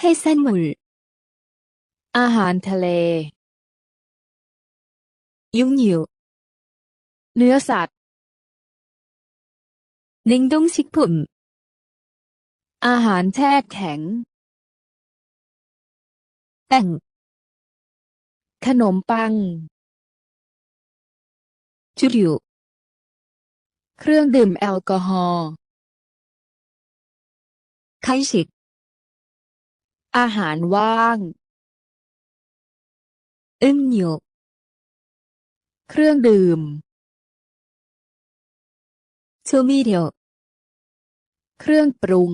해산물 อาหารทะเล 육류 เนื้อสัตว์ 냉동식품 อาหารแช่แข็ง 빵 ขนมปัง 주류 เครื่องดื่มแอลกอฮอล์ 간식 อาหารว่างอึ้งหยุเครื่องดื่มชูมิเดียวเครื่องปรุง